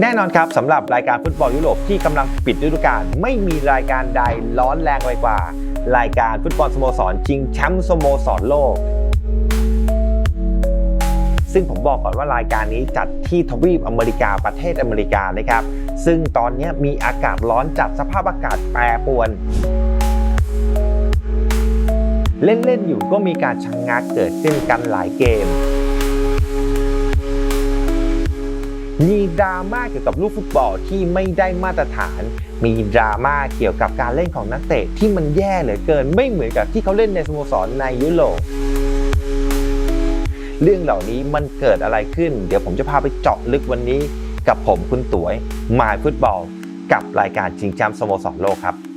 แน่นอนครับสำหรับรายการฟุตบอลยุโรปที่กำลังปิดฤดูกาลไม่มีรายการใดร้อนแรงไปกว่า รายการฟุตบอลสโมสรชิงแชมป์สโมสรโลก ซึ่งผมบอกก่อนว่ารายการนี้จัดที่ทวีปอเมริกาประเทศอเมริกานะครับ ซึ่งตอนนี้มีอากาศร้อนจัดสภาพอากาศแปรปรวน เล่น ๆ อยู่ก็มีการชะงงักเกิดขึ้นกันหลายเกม มีดราม่าเกี่ยวกับลูกฟุตบอลที่ไม่ได้มาตรฐาน มีดราม่าเกี่ยวกับการเล่นของนักเตะที่มันแย่เหลือเกิน ไม่เหมือนกับที่เขาเล่นในสโมสรในยุโรปเรื่องเหล่านี้มันเกิดอะไรขึ้น เดี๋ยวผมจะพาไปเจาะลึกวันนี้ กับผมคุณตุ๋ยมายฟุตบอล กับรายการชิงแชมป์สโมสรโลกครับ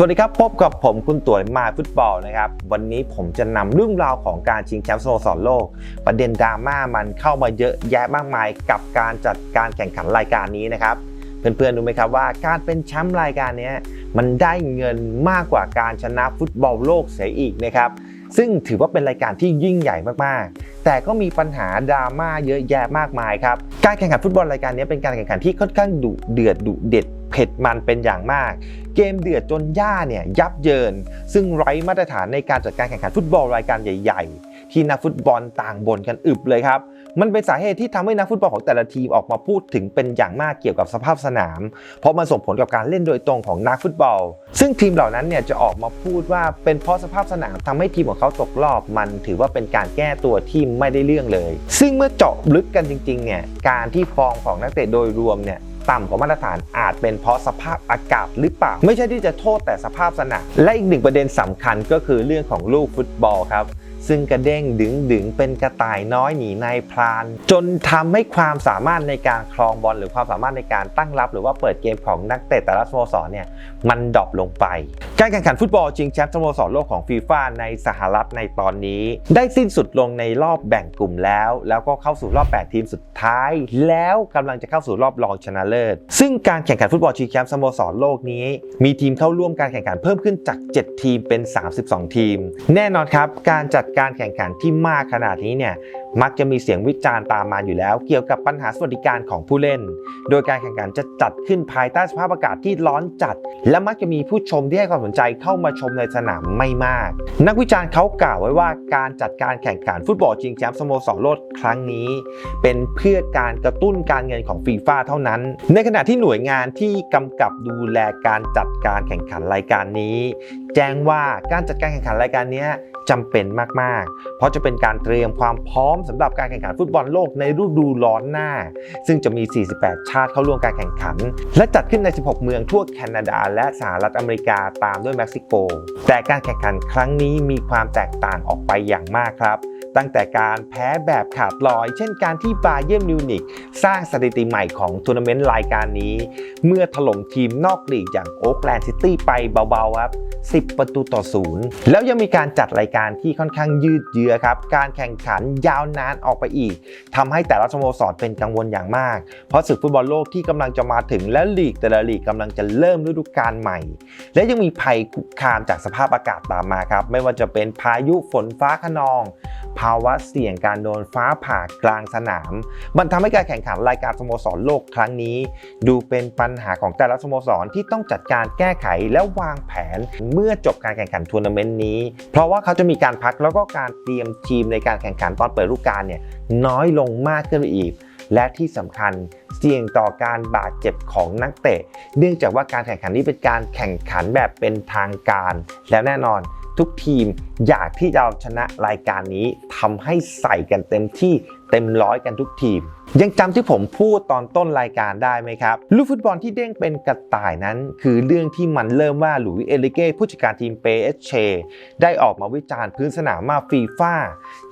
สวัสดีครับ พบกับผมคุณตุ๋ยมาฟุตบอลนะครับ วันนี้ผมจะนำเรื่องราวของการชิงแชมป์สโมสรโลก ประเด็นดราม่ามันเข้ามาเยอะแยะมากมายกับการจัดการแข่งขันรายการนี้นะครับ เพื่อนๆรู้ไหมครับว่าการเป็นแชมป์รายการนี้มันได้เงินมากกว่าการชนะฟุตบอลโลกเสียอีกนะครับซึ่งถือว่าเป็นรายการที่ยิ่งใหญ่มากๆ แต่ก็มีปัญหาดราม่าเยอะแยะมากมายครับ การแข่งขันฟุตบอลรายการนี้เป็นการแข่งขันที่ค่อนข้างดุเดือดดุเด็ด เผ็ดมันเป็นอย่างมาก เกมเดือดจนย่าเนี่ยยับเยิน ซึ่งไร้มาตรฐานในการจัดการแข่งขันฟุตบอลรายการใหญ่ ๆ ที่นักฟุตบอลต่างบ่นกันอึบเลยครับมันเป็นสาเหตุที่ทำให้นักฟุตบอลของแต่ละทีมออกมาพูดถึงเป็นอย่างมากเกี่ยวกับสภาพสนาม เพราะมันส่งผลกับการเล่นโดยตรงของนักฟุตบอล ซึ่งทีมเหล่านั้นเนี่ยจะออกมาพูดว่าเป็นเพราะสภาพสนามทำให้ทีมของเขาตกรอบมันถือว่าเป็นการแก้ตัวที่ไม่ได้เรื่องเลย ซึ่งเมื่อเจาะลึกกันจริงๆเนี่ยการที่ฟอร์มของนักเตะโดยรวมเนี่ย ต่ำกว่ามาตรฐานอาจเป็นเพราะสภาพอากาศหรือเปล่า ไม่ใช่ที่จะโทษแต่สภาพสนามและอีกหนึ่งประเด็นสำคัญก็คือเรื่องของลูกฟุตบอลครับ ซึ่งกระเด้งดึงดึงเป็นกระต่ายน้อยหนีในพราน จนทำให้ความสามารถในการครองบอลหรือความสามารถในการตั้งรับ หรือว่าเปิดเกมของนักเตะแต่ละสโมสรเนี่ยมันดรอปลงไป การแข่งขันฟุตบอลชิงแชมป์สโมสรโลกของฟีฟ่าในสหรัฐในตอนนี้ ได้สิ้นสุดลงในรอบแบ่งกลุ่มแล้ว แล้วก็เข้าสู่รอบ 8 ทีมสุดท้าย แล้วกำลังจะเข้าสู่รอบรองชนะเลิศ ซึ่งการแข่งขันฟุตบอลชิงแชมป์สโมสรโลกนี้ มีทีมเข้าร่วมการแข่งขันเพิ่มขึ้นจาก 7 ทีมเป็น 32 ทีม แน่นอนครับการจัดการแข่งขันที่มากขนาดนี้เนี่ยมักจะมีเสียงวิจารณ์ตามมาอยู่แล้ว เกี่ยวกับปัญหาสวัสดิการของผู้เล่น โดยการแข่งขันจะจัดขึ้นภายใต้สภาพอากาศที่ร้อนจัด และมักจะมีผู้ชมที่ให้ความสนใจเข้ามาชมในสนามไม่มาก นักวิจารณ์เขากล่าวไว้ว่าการจัดการแข่งขันฟุตบอลชิงแชมป์สโมสรโลกครั้งนี้ เป็นเพื่อการกระตุ้นการเงินของฟีฟ่าเท่านั้น ในขณะที่หน่วยงานที่กำกับดูแลการจัดการแข่งขันรายการนี้ แจ้งว่าการจัดการแข่งขันรายการนี้ จำเป็นมาก ๆ เพราะจะเป็นการเตรียมความพร้อมสำหรับการแข่งขันฟุตบอลโลกในฤดูร้อนหน้า ซึ่งจะมี 48 ชาติเข้าร่วมการแข่งขัน และจัดขึ้นใน 16 เมืองทั่วแคนาดา และสหรัฐอเมริกาตามด้วยเม็กซิโก แต่การแข่งขันครั้งนี้มีความแตกต่างออกไปอย่างมากครับตั้งแต่การแพ้แบบขาดลอย เช่นการที่บาเยิร์นมิวนิกสร้างสถิติใหม่ของทัวร์นาเมนต์รายการนี้ เมื่อถล่มทีมนอกลีกอย่างโอ๊กแลนด์ซิตี้ไปเบาๆครับ 10 ประตูต่อศูนย์แล้วยังมีการจัดรายการที่ค่อนข้างยืดเยื้อครับ การแข่งขันยาวนานออกไปอีกทำให้แต่ละสโมสรเป็นกังวลอย่างมาก เพราะศึกฟุตบอลโลกที่กำลังจะมาถึงและลีกแต่ละลีกกำลังจะเริ่มฤดูกาลใหม่ และยังมีภัยคุกคามจากสภาพอากาศตามมาครับ ไม่ว่าจะเป็นพายุฝนฟ้าขนอง ภาวะเสี่ยงการโดนฟ้าผ่ากลางสนาม มันทำให้การแข่งขันรายการสโมสรโลกครั้งนี้ ดูเป็นปัญหาของแต่ละสโมสรที่ต้องจัดการแก้ไขและวางแผนเมื่อจบการแข่งขันทัวร์นาเมนต์นี้ เพราะว่าเขาจะมีการพักแล้วก็การเตรียมทีมในการแข่งขันตอนเปิดฤดูกาลเนี่ยน้อยลงมากขึ้นไปอีกและที่สำคัญเสี่ยงต่อการบาดเจ็บของนักเตะ เนื่องจากว่าการแข่งขันนี้เป็นการแข่งขันแบบเป็นทางการ แล้วแน่นอน ทุกทีมอยากที่จะเอาชนะรายการนี้ทำให้ใส่กันเต็มที่เต็มร้อยกันทุกทีม ยังจำที่ผมพูดตอนต้นรายการได้ไหมครับ ลูกฟุตบอลที่เด้งเป็นกระต่ายนั้น คือเรื่องที่มันเริ่มว่าหลุยส์เอลิเก้ผู้จัดการทีมเปเอชเชได้ออกมาวิจารณ์พื้นสนามมาฟีฟ่า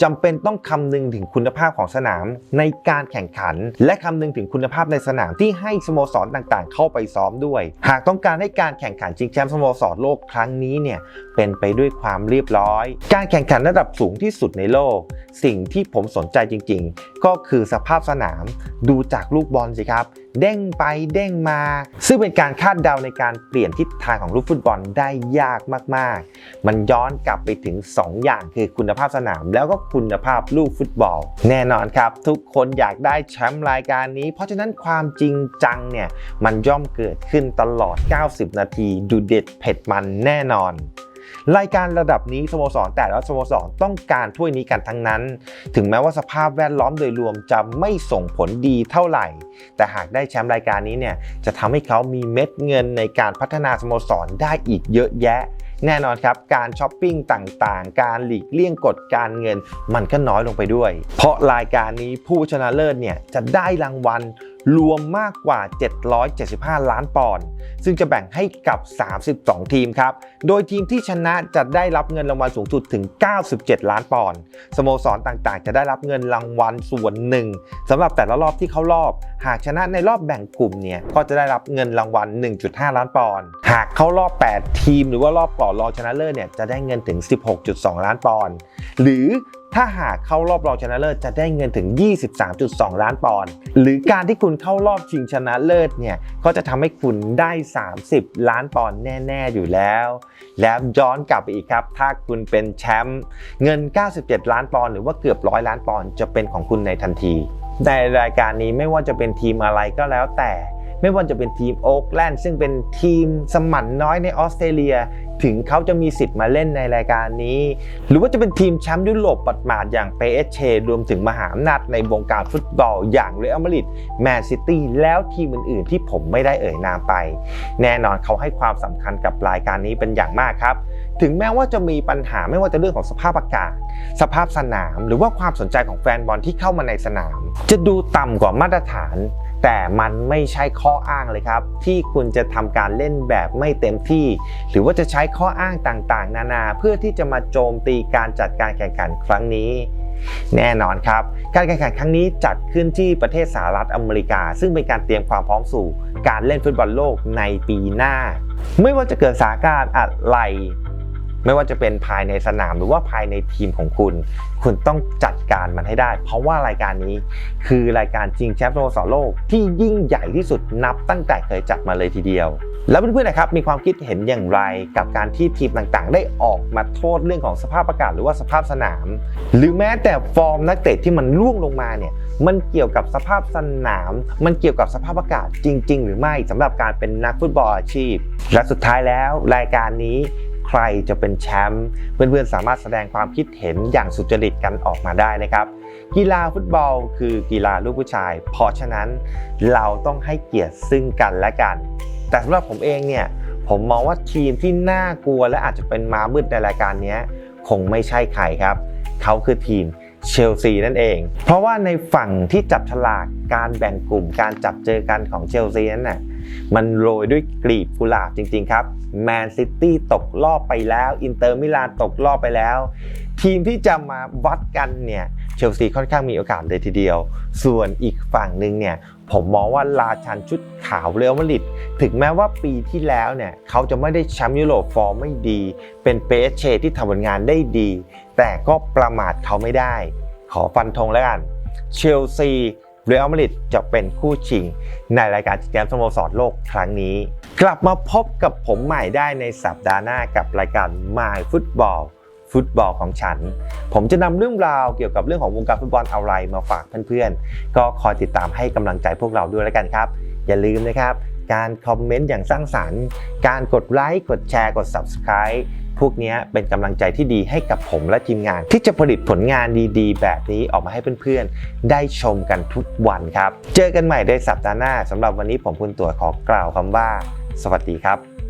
จำเป็นต้องคำนึงถึงคุณภาพของสนามในการแข่งขัน และคำนึงถึงคุณภาพในสนามที่ให้สโมสรต่างๆ เข้าไปซ้อมด้วย หากต้องการให้การแข่งขันชิงแชมป์สโมสรโลกครั้งนี้เนี่ยเป็นไปด้วยความเรียบร้อย การแข่งขันระดับสูงที่สุดในโลก สิ่งที่ผมสนใจจริง ๆ ก็คือสภาพสนามดูจากลูกบอลสิครับ เด้งไปเด้งมา ซึ่งเป็นการคาดเดาในการเปลี่ยนทิศทางของลูกฟุตบอลได้ยากมาก ๆ มันย้อนกลับไปถึง 2 อย่างคือคุณภาพสนาม แล้วก็คุณภาพลูกฟุตบอล แน่นอนครับ ทุกคนอยากได้แชมป์รายการนี้ เพราะฉะนั้นความจริงจังเนี่ยมันย่อมเกิดขึ้นตลอด 90 นาทีดูเด็ดเผ็ดมันแน่นอน รายการระดับนี้สโมสรแต่ละสโมสรต้องการถ้วยนี้กันทั้งนั้น ถึงแม้ว่าสภาพแวดล้อมโดยรวมจะไม่ส่งผลดีเท่าไหร่ แต่หากได้แชมป์รายการนี้เนี่ยจะทำให้เขามีเม็ดเงินในการพัฒนาสโมสรได้อีกเยอะแยะแน่นอนครับ การช้อปปิ้งต่างๆ การหลีกเลี่ยงกฎการเงิน มันก็น้อยลงไปด้วย เพราะรายการนี้ผู้ชนะเลิศเนี่ยจะได้รางวัล รวมมากกว่า 775 ล้านปอนด์ซึ่งจะแบ่งให้กับ 32 ทีมครับ โดยทีมที่ชนะจะได้รับเงินรางวัลสูงสุดถึง 97 ล้านปอนด์สโมสรต่างๆ จะได้รับเงินรางวัลส่วนหนึ่งสำหรับแต่ละรอบที่เข้ารอบ หากชนะในรอบแบ่งกลุ่มเนี่ยก็จะได้รับเงินรางวัล 1.5 ล้านปอนด์หากเข้ารอบ 8 ทีม หรือว่ารอบก่อนรองชนะเลิศเนี่ยจะได้เงินถึง 16.2 ล้านปอนด์หรือ ถ้าหากเข้ารอบรองชนะเลิศจะได้เงินถึง 23.2 ล้านปอนด์หรือการที่คุณเข้ารอบชิงชนะเลิศเนี่ยก็จะทำให้คุณได้ 30 ล้านปอนด์แน่ ๆ อยู่แล้ว แล้วย้อนกลับไปอีกครับ ถ้าคุณเป็นแชมป์เงิน 97 ล้านปอนด์หรือว่าเกือบร้อยล้านปอนด์จะเป็นของคุณในทันที ในรายการนี้ไม่ว่าจะเป็นทีมอะไรก็แล้วแต่ไม่ว่าจะเป็นทีมโอ๊กแลนด์ซึ่งเป็นทีมสมันน้อยในออสเตรเลีย ถึงเขาจะมีสิทธิ์มาเล่นในรายการนี้ หรือว่าจะเป็นทีมแชมป์ยุโรปปัดหมาดอย่างเปเอเชรวมถึงมหาอำนาจในวงการฟุตบอลอย่างเรอัลมาดริดแมนซิตี้แล้วทีมอื่นๆ ที่ผมไม่ได้เอ่ยนามไป แน่นอนเขาให้ความสำคัญกับรายการนี้เป็นอย่างมากครับ ถึงแม้ว่าจะมีปัญหาไม่ว่าจะเรื่องของสภาพอากาศ สภาพสนาม หรือว่าความสนใจของแฟนบอลที่เข้ามาในสนาม จะดูต่ำกว่ามาตรฐาน แต่มันไม่ใช่ข้ออ้างเลยครับ ที่คุณจะทำการเล่นแบบไม่เต็มที่ หรือว่าจะใช้ข้ออ้างต่างๆ นานาเพื่อที่จะมาโจมตีการจัดการแข่งขันครั้งนี้แน่นอนครับ การแข่งขันครั้งนี้จัดขึ้นที่ประเทศสหรัฐอเมริกา ซึ่งเป็นการเตรียมความพร้อมสู่ การเล่นฟุตบอลโลกในปีหน้า ไม่ว่าจะเกิดสถานการณ์อะไร ไม่ว่าจะเป็นภายในสนามหรือว่าภายในทีมของคุณ คุณต้องจัดการมันให้ได้ เพราะว่ารายการนี้คือรายการชิงแชมป์สโมสรโลกที่ยิ่งใหญ่ที่สุดนับตั้งแต่เคยจัดมาเลยทีเดียว แล้วเพื่อนๆนะครับมีความคิดเห็นอย่างไรกับการที่ทีมต่างๆ ได้ออกมาโทษเรื่องของสภาพอากาศหรือว่าสภาพสนาม หรือแม้แต่ฟอร์มนักเตะที่มันล่วงลงมาเนี่ยมันเกี่ยวกับสภาพสนาม มันเกี่ยวกับสภาพอากาศจริง ๆ หรือไม่สำหรับการเป็นนักฟุตบอลอาชีพ และสุดท้ายแล้วรายการนี้ ใครจะเป็นแชมป์เพื่อนๆ สามารถแสดงความคิดเห็นอย่างสุจริตกันออกมาได้นะครับ กีฬาฟุตบอลคือกีฬาลูกผู้ชาย เพราะฉะนั้นเราต้องให้เกียรติซึ่งกันและกัน แต่สำหรับผมเองเนี่ยผมมองว่าทีมที่น่ากลัวและอาจจะเป็นม้ามืดในรายการนี้คงไม่ใช่ใครครับ เขาคือทีมเชลซีนั่นเอง เพราะว่าในฝั่งที่จับฉลากการแบ่งกลุ่มการจับเจอกันของเชลซีนั้นน่ะ มันโรยด้วยกลีบกุหลาบจริง ๆ ครับแมนซิตี้ตกรอบไปแล้วอินเตอร์มิลานตกรอบไปแล้ว ทีมที่จะมาวัดกันเนี่ยเชลซีค่อนข้างมีโอกาสเลยทีเดียว ส่วนอีกฝั่งหนึ่งเนี่ยผมมองว่าราชันชุดขาวเรอัลมาดริดถึงแม้ว่าปีที่แล้วเนี่ยเขาจะไม่ได้แชมป์ยุโรปฟอร์มไม่ดี เป็นเปเชที่ทำผลงานได้ดี แต่ก็ประมาทเขาไม่ได้ ขอฟันธงแล้วกันเชลซี เรอัลมาดริดจะเป็นคู่ชิง ในรายการชิงแชมป์สโมสรโลกครั้งนี้ กลับมาพบกับผมใหม่ได้ในสัปดาห์หน้ากับรายการ My Football ฟุตบอลของฉัน ผมจะนำเรื่องราวเกี่ยวกับเรื่องของวงการฟุตบอลอะไรมาฝากเพื่อนๆ ก็คอยติดตามให้กำลังใจพวกเราด้วยแล้วกันครับ อย่าลืมนะครับ การคอมเมนต์อย่างสร้างสรรค์ การกดไลค์กดแชร์กด Subscribe พวกนี้เป็นกำลังใจที่ดีให้กับผมและทีมงาน ที่จะผลิตผลงานดีๆ แบบนี้ออกมาให้เพื่อนๆ ได้ชมกันทุกวันครับ เจอกันใหม่ในสัปดาห์หน้าสำหรับวันนี้ผมคุณตัวขอกล่าวคำว่า สวัสดีครับ